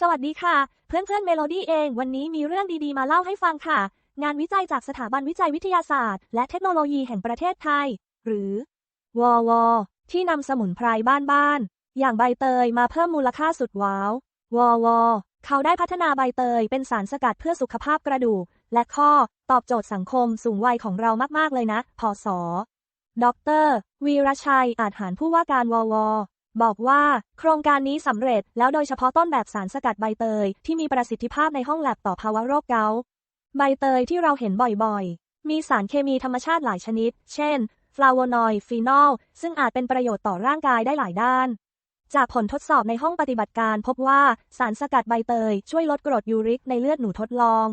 สวัสดีค่ะ เพื่อนเพื่อนเมโลดี้เอง วันนี้มีเรื่องดีๆมาเล่าให้ฟังค่ะ งานวิจัยจากสถาบันวิจัยวิทยาศาสตร์ และเทคโนโลยีแห่งประเทศไทย หรือววที่นำสมุนไพรบ้านๆอย่างใบเตยมาเพิ่มมูลค่าสุดว้าวววเขาได้พัฒนาใบเตยเป็นสารสกัดเพื่อสุขภาพกระดูก และข้อตอบโจทย์สังคมสูงวัยของเรามากๆเลยนะพอสอดรวีรชัยอาจหารผู้ว่าการวว บอกว่าโครงการนี้สำเร็จแล้วโดยเฉพาะต้นแบบสารสกัดใบเตย ที่มีประสิทธิภาพในห้องแลบต่อภาวะโรคเกาต์ใบเตยที่เราเห็นบ่อยๆ มีสารเคมีธรรมชาติหลายชนิด เช่นฟลาโวนอยด์ฟีนอล ซึ่งอาจเป็นประโยชน์ต่อร่างกายได้หลายด้าน จากผลทดสอบในห้องปฏิบัติการพบว่าสารสกัดใบเตย ช่วยลดกรดยูริกในเลือดหนูทดลอง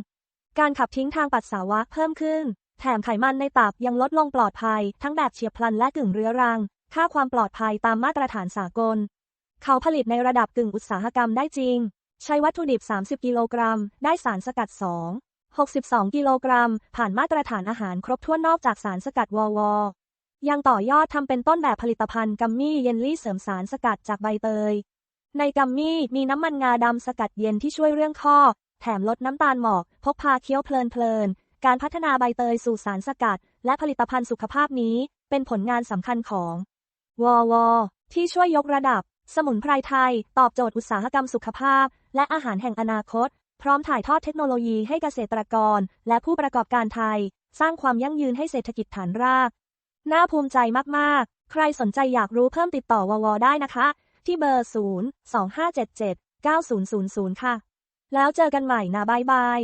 การขับทิ้งทางปัสสาวะเพิ่มขึ้น แถมไขมันในตับยังลดลงปลอดภัย ทั้งแบบเฉียบพลันและกึ่งเรื้อรัง ค่าความปลอดภัยตามมาตรฐานสากล เขาผลิตในระดับกึ่งอุตสาหกรรมได้จริง ใช้วัตถุดิบ 30 กิโลกรัม ได้สารสกัด 2 62 กิโลกรัม ผ่านมาตรฐานอาหารครบถ้วนนอกจากสารสกัดวอวยังต่อยอดทำเป็นต้นแบบผลิตภัณฑ์กัมมี่เยลลี่เสริมสารสกัดจากใบเตย ในกัมมี่มีน้ำมันงาดำสกัดเย็นที่ช่วยเรื่องข้อ แถมลดน้ำตาลหมอก พกพาเคี้ยวเพลินๆการพัฒนาใบเตยสู่สารสกัด และผลิตภัณฑ์สุขภาพนี้ เป็นผลงานสำคัญของ ววที่ช่วยยกระดับ สมุนไพรไทย ตอบโจทย์อุตสาหกรรมสุขภาพ และอาหารแห่งอนาคต พร้อมถ่ายทอดเทคโนโลยีให้เกษตรกร และผู้ประกอบการไทย สร้างความยั่งยืนให้เศรษฐกิจฐานราก น่าภูมิใจมากๆ ใครสนใจอยากรู้เพิ่มติดต่อววได้นะคะ ที่เบอร์ 0 2577 9000 ค่ะ แล้วเจอกันใหม่นะบายบาย